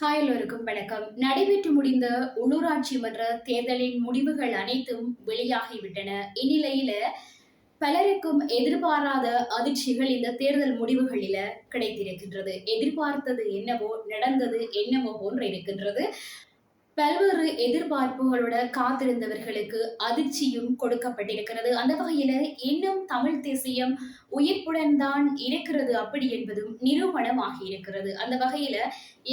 Hi எல்லோருக்கும் வணக்கம். நடைபெற்று முடிந்த உள்ளூராட்சி மன்ற தேர்தலின் முடிவுகள் அனைத்தும் வெளியாகிவிட்டன. இந்நிலையில பலருக்கும் எதிர்பாராத அதிர்ச்சிகள் இந்த தேர்தல் முடிவுகளில கிடைத்திருக்கின்றது. எதிர்பார்த்தது என்னவோ நடந்தது என்னவோ போன்று இருக்கின்றது. பல்வேறு எதிர்பார்ப்புகளோட காத்திருந்தவர்களுக்கு அதிர்ச்சியும் கொடுக்கப்பட்டிருக்கிறது. அந்த வகையில இன்னும் தமிழ் தேசியம் உயிர்ப்புடன் தான் இருக்கிறது அப்படி என்பதும் நிரூபணமாகி இருக்கிறது. அந்த வகையில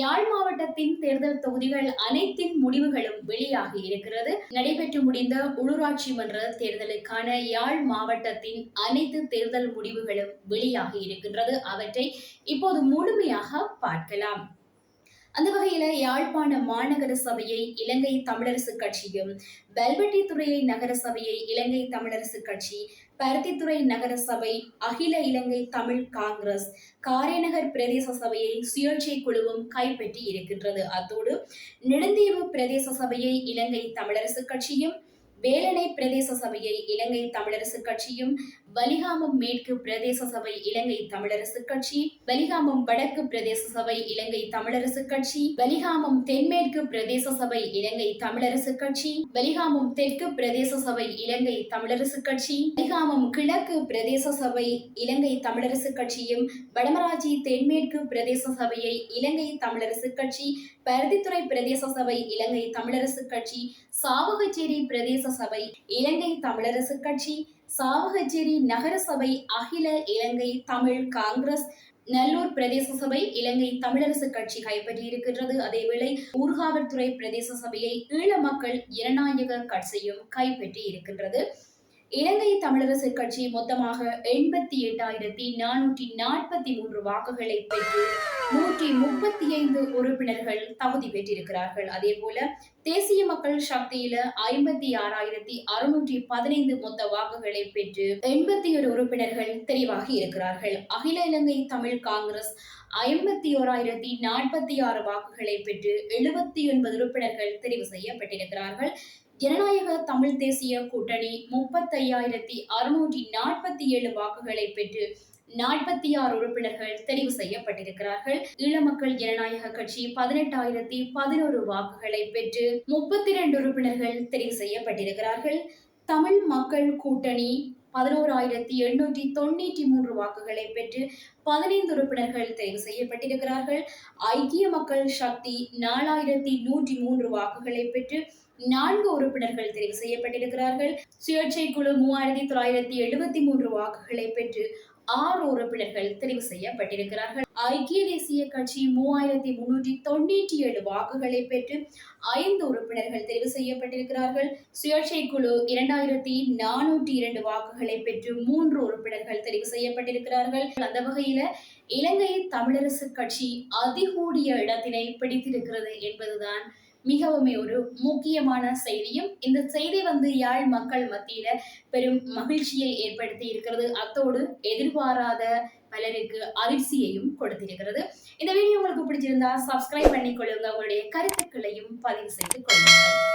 யாழ் மாவட்டத்தின் தேர்தல் தொகுதிகள் அனைத்தின் முடிவுகளும் வெளியாகி இருக்கிறது. நடைபெற்று முடிந்த உள்ளூராட்சி மன்ற தேர்தலுக்கான யாழ் மாவட்டத்தின் அனைத்து தேர்தல் முடிவுகளும் வெளியாகி இருக்கின்றது. அவற்றை இப்போது முழுமையாக பார்க்கலாம். அந்த வகையில யாழ்ப்பாண மாநகர சபையை இலங்கை தமிழரசு கட்சியும் துறையை நகர சபையை இலங்கை தமிழரசு கட்சி பருத்தித்துறை நகர சபை அகில இலங்கை தமிழ் காங்கிரஸ் காரைநகர் பிரதேச சபையை சுயேட்சை குழுவும் கைப்பற்றி இருக்கின்றது. அத்தோடு நெடுந்தீவு பிரதேச சபையை இலங்கை தமிழரசு கட்சியும் வேலனை பிரதேச சபையை இலங்கை தமிழரசு கட்சியும் வலிகாமம் மேற்கு பிரதேச சபை இலங்கை தமிழரசு கட்சி வலிகாமம் வடக்கு பிரதேச சபை இலங்கை தமிழரசு கட்சி வலிகாமம் தென்மேற்கு பிரதேச சபை இலங்கை தமிழரசு கட்சி வலிகாமம் தெற்கு பிரதேச சபை இலங்கை தமிழரசு கட்சி வலிகாமம் கிழக்கு பிரதேச சபை இலங்கை தமிழரசு கட்சியும் வடமராட்சி தென்மேற்கு பிரதேச சபையை இலங்கை தமிழரசு கட்சி பருத்தித்துறை பிரதேச சபை இலங்கை தமிழரசு கட்சி சாவகச்சேரி பிரதேச சபை இலங்கை தமிழரசு கட்சி சாவகச்சேரி நகரசபை அகில இலங்கை தமிழ் காங்கிரஸ் நல்லூர் பிரதேச சபை இலங்கை தமிழரசு கட்சி கைப்பற்றியிருக்கின்றது. அதேவேளை ஊர்காவற்துறை பிரதேச சபையை ஈழ மக்கள் ஜனநாயக கட்சியும் கைப்பற்றி இருக்கின்றது இலங்கை தமிழரசு கட்சி மொத்தமாக எண்பத்தி எட்டாயிரத்தி நானூற்றி நாற்பத்தி மூன்று வாக்குகளை பெற்று நூற்றி முப்பத்தி ஐந்து உறுப்பினர்கள் தகுதி பெற்றிருக்கிறார்கள். அதே போல தேசிய மக்கள் சக்தியில ஐம்பத்தி ஆறாயிரத்தி அறுநூற்றி பதினைந்து மொத்த வாக்குகளை பெற்று எண்பத்தி ஒரு உறுப்பினர்கள் தெரிவாகி இருக்கிறார்கள். அகில இலங்கை தமிழ் காங்கிரஸ் ஐம்பத்தி ஓராயிரத்தி நாற்பத்தி ஆறு வாக்குகளை பெற்று எழுபத்தி ஒன்பது உறுப்பினர்கள் தெரிவு செய்யப்பட்டிருக்கிறார்கள். ஜனநாயக தமிழ் தேசிய கூட்டணி முப்பத்தையாயிரத்தி அறுநூற்றி நாற்பத்தி ஏழு வாக்குகளை பெற்று நாற்பத்தி ஆறு உறுப்பினர்கள் தெரிவு செய்யப்பட்டிருக்கிறார்கள். ஈழ மக்கள் ஜனநாயக கட்சி பதினெட்டாயிரத்தி பதினோரு வாக்குகளை பெற்று முப்பத்தி இரண்டு உறுப்பினர்கள் தெரிவு செய்யப்பட்டிருக்கிறார்கள். தமிழ் மக்கள் கூட்டணி பதினோராயிரத்தி எண்ணூற்றி தொண்ணூற்றி மூன்று வாக்குகளை பெற்று பதினைந்து உறுப்பினர்கள் தெரிவு செய்யப்பட்டிருக்கிறார்கள். ஐக்கிய மக்கள் சக்தி நாலாயிரத்தி நூற்றி மூன்று வாக்குகளை பெற்று நான்கு உறுப்பினர்கள் தெரிவு செய்யப்பட்டிருக்கிறார்கள். சுயேட்சை குழு மூவாயிரத்தி தொள்ளாயிரத்தி எழுபத்தி மூன்று வாக்குகளை பெற்று ஆறு உறுப்பினர்கள் தெரிவு செய்யப்பட்டிருக்கிறார்கள். ஐக்கிய தேசிய கட்சி மூவாயிரத்தி முன்னூற்றி தொண்ணூற்றி ஏழு வாக்குகளை பெற்று ஐந்து உறுப்பினர்கள் தெரிவு செய்யப்பட்டிருக்கிறார்கள். சுயேட்சை குழு இரண்டாயிரத்தி நானூற்றி இரண்டு வாக்குகளை பெற்று மூன்று உறுப்பினர்கள் தெரிவு செய்யப்பட்டிருக்கிறார்கள். அந்த வகையில இலங்கை தமிழரசு கட்சி அதிகூடிய இடத்தினை பிடித்திருக்கிறது என்பதுதான் மிகவும் ஒரு முக்கியமான செய்தியும். இந்த செய்தி வந்து யாழ் மக்கள் மத்தியில பெரும் மகிழ்ச்சியை ஏற்படுத்தி இருக்கிறது. அத்தோடு எதிர்பாராத பலருக்கு அதிர்ச்சியையும் கொடுத்திருக்கிறது. இந்த வீடியோ உங்களுக்கு பிடிச்சிருந்தா சப்ஸ்கிரைப் பண்ணிக்கொள்ளுங்க. உங்களுடைய கருத்துக்களையும் பதிவு செய்து கொள்ளுங்கள்.